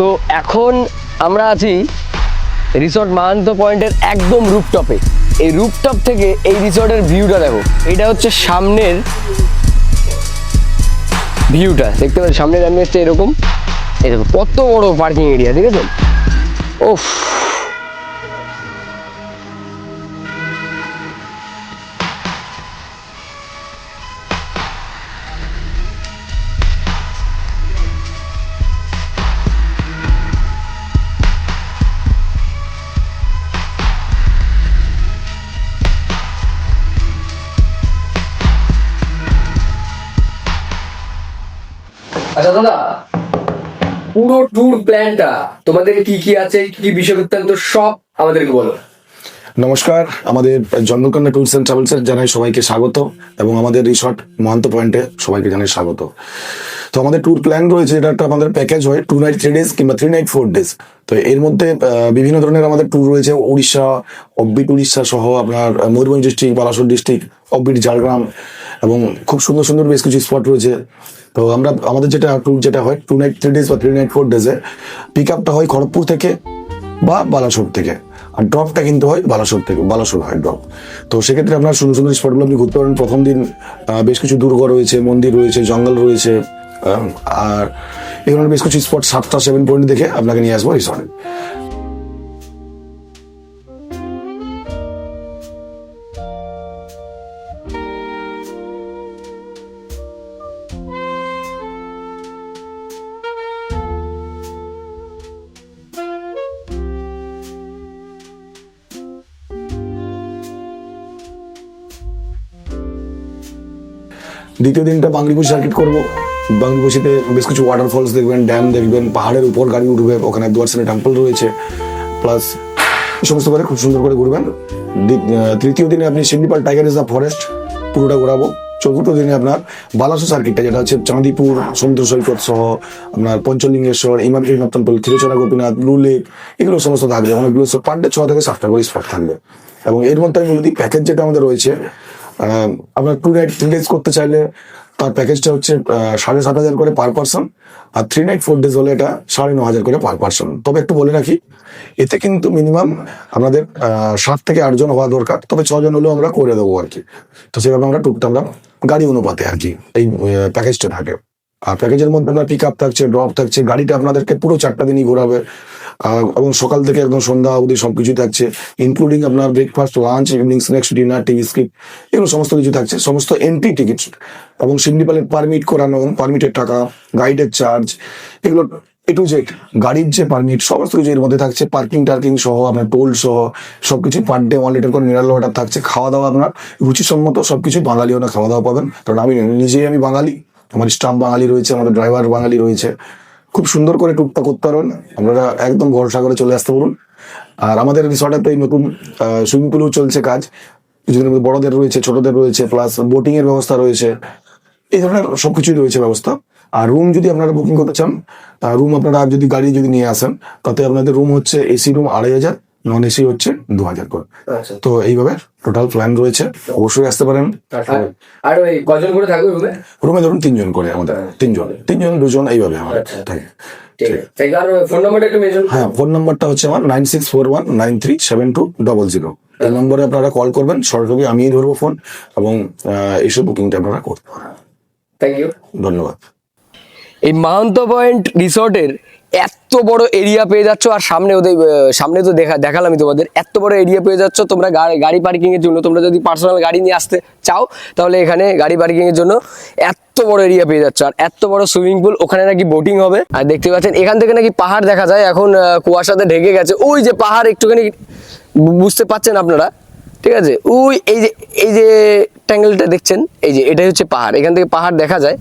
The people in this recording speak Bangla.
তো এখন আমরা আছি রিসর্ট মাহান্ত পয়েন্টের একদম রুপটপে এই রুপটপ থেকে এই রিসর্টের ভিউটা দেখো। এটা হচ্ছে সামনের ভিউটা দেখতে পাচ্ছি, সামনের আমি হচ্ছে এরকম। দেখো, কত বড় পার্কিং এরিয়া ঠিক আছে? ওফ আচ্ছা দাদা, পুরো ট্যুর প্ল্যানটা তোমাদের কি কি আছে, কি কি বিষয় সব আমাদেরকে বলো। নমস্কার, আমাদের জন্মকন্যা ট্যুরস অ্যান্ড ট্রাভেলস এর জানাই সবাইকে স্বাগত এবং আমাদের রিসর্ট মহান্ত পয়েন্টে সবাইকে জানাই স্বাগত। তো আমাদের ট্যুর প্ল্যান রয়েছে, এটা একটা আমাদের প্যাকেজ হয়, টু নাইট থ্রি ডেজ কিংবা থ্রি নাইট ফোর ডেজ। তো এর মধ্যে বিভিন্ন ধরনের আমাদের ট্যুর রয়েছে উড়িষ্যা অব্বিট উড়িষ্যা সহ আপনার ময়ূরভঞ্জ ডিস্ট্রিক্ট বালাসোর ডিস্ট্রিক্ট অব্বিট ঝাড়গ্রাম এবং খুব সুন্দর সুন্দর বেশ কিছু স্পট রয়েছে। তো আমরা, আমাদের যেটা ট্যুর যেটা হয়, টু নাইট থ্রি ডেজ বা থ্রি নাইট ফোর ডেজে পিক আপটা হয় খড়গপুর থেকে বা বালাসোর থেকে। আর ড্রপটা কিন্তু হয় বালাসুর থেকে, বালাসুর হয় ড্রপ। তো সেক্ষেত্রে আপনার সুন্দর সুন্দর স্পটগুলো আপনি ঘুরতে পারেন। প্রথম দিন বেশ কিছু দুর্গ রয়েছে, মন্দির রয়েছে, জঙ্গল রয়েছে আর এগুলো বেশ কিছু স্পট সাতটা সেভেন পয়েন্ট দেখে আপনাকে নিয়ে আসব রিসর্টে দ্বিতীয় দিনটা বাংলিপুর সার্কিট করব। বাংলিপুশিতে বেশ কিছু ওয়াটারফলস দেখবেন ড্যাম দেখবেন, পাহাড়ের উপর গাড়ি উঠবে, ওখানে দুয়ারসেনে টেম্পল রয়েছে। প্লাস সমস্ত করে খুব সুন্দর করে ঘুরবেন। তৃতীয় দিনে আপনি সিন্ডিপাল টাইগার রিজার্ভ ফরেস্ট, পুরোটা ঘোরাবো। চতুর্থ দিনে আপনার বালাসো সার্কিটটা যেটা হচ্ছে চাঁদিপুর, সমুদ্র সৈকত সহ আপনার পঞ্চলিঙ্গেশ্বর, ইমামি টেম্পল ক্ষীরচরা গোপীনাথ লেক এগুলো সমস্ত থাকবে। অনেকগুলো পার ছ থেকে সাতটা করে স্পট থাকবে। এবং এর মধ্যে আমি বলে প্যাকেজ যেটা আমাদের রয়েছে আপনার টু নাইট থ্রি ডেজ করতে চাইলে তার প্যাকেজটা হচ্ছে সাড়ে সাত হাজার করে পার পার্সন আর থ্রি নাইট ফোর ডেজ হলে এটা সাড়ে ন হাজার করে পার পার্সন তবে একটু বলে রাখি, এতে কিন্তু মিনিমাম আমাদের সাত থেকে আটজন হওয়া দরকার, তবে ছজন হলেও আমরা করে দেবো আর কি। তো সেভাবে আমরা টুকটা আমরা গাড়ি অনুপাতে আর কি, এই প্যাকেজটা থাকে। আর প্যাকেজের মধ্যে আপনার পিক আপ থাকছে ড্রপ থাকছে, গাড়িটা আপনাদেরকে পুরো চারটা দিনই ঘোরাবে। এবং সকাল থেকে একদম সন্ধ্যা অবধি সবকিছু থাকছে ইনক্লুডিং আপনার breakfast lunch evening snacks dinner TV skip এগুলো সমস্ত কিছু থাকছে, সমস্ত এন্ট্রি টিকিট এবং সিন্ডিপালের পারমিট করানো পারমিটের টাকা গাইডের চার্জ এগুলো এ টু জেড গাড়ির যে পারমিট সমস্ত কিছু এর মধ্যে থাকছে পার্কিং টার্কিং সহ, আপনার টোল সহ, সবকিছু পার ডে ওয়ান লিটার করে মিনারেল ওয়াটার থাকছে খাওয়া দাওয়া আপনার রুচিসম্মত সবকিছু বাঙালিও না খাওয়া দাওয়া পাবেন, কারণ আমি নিজেই আমি বাঙালি, আমার স্টাফ বাঙালি রয়েছে, আমাদের ড্রাইভার বাঙালি রয়েছে। খুব সুন্দর করে টুকটা করতে পারবেন আপনারা একদম ভরসা করে চলে আসতে পারুন আর আমাদের রিসর্টে তো এই নতুন সুইমিং পুলও চলছে কাজ। কিছুদিনের মধ্যে বড়দের রয়েছে, ছোটদের রয়েছে প্লাস বোটিং এর ব্যবস্থা রয়েছে। এই ধরনের সবকিছুই রয়েছে ব্যবস্থা। আর রুম যদি আপনারা বুকিং করতে চান রুম আপনারা যদি গাড়ি যদি নিয়ে আসেন, তাতে আপনাদের রুম হচ্ছে এসি রুম আড়াই হাজার। নন এসি হচ্ছে দু হাজার করে। আচ্ছা। তো এইভাবে টোটাল প্ল্যান রয়েছে। অবশ্যই আসতে পারেন। আর- আর ওই কজন করে থাকবে রুমে রুমে ধরুন তিনজন করে আমাদের। তিনজন। তিনজন দুজন এইভাবে আমাদের আচ্ছা। থাকে। হ্যাঁ ফোন নাম্বারটা হচ্ছে আমার nine six four one nine three seven two double zero এই নম্বরে আপনারা কল করবেন। সরাসরি আমিই ধরবো ফোন এবং এইসব বুকিংটা আপনারা করতে পারেন। থ্যাংক ইউ ধন্যবাদ। এই মাহান্ত পয়েন্ট রিসর্টের এত বড় এরিয়া পেয়ে যাচ্ছ, আর সামনে ওদের সামনে তো দেখা, দেখালামই তোমাদের, এত বড় এরিয়া পেয়ে যাচ্ছ, তোমরা গাড়ি গাড়ি পার্কিং এর জন্য, তোমরা যদি পার্সোনাল গাড়ি নিয়ে আসতে চাও, তাহলে এখানে গাড়ি পার্কিং এর জন্য এত বড় এরিয়া পেয়ে যাচ্ছ, আর এত বড় সুইমিং পুল ওখানে নাকি বোটিং হবে। আর দেখতে পাচ্ছেন, এখান থেকে নাকি পাহাড় দেখা যায়, এখন কুয়াশাতে ঢেকে গেছে। ওই যে পাহাড় একটুখানি বুঝতে পাচ্ছেন আপনারা? ঠিক আছে? ওই, এই যে এই যে ট্যাঙ্গেলটা দেখছেন, এই যে, এটাই হচ্ছে পাহাড়। এখান থেকে পাহাড় দেখা যায়।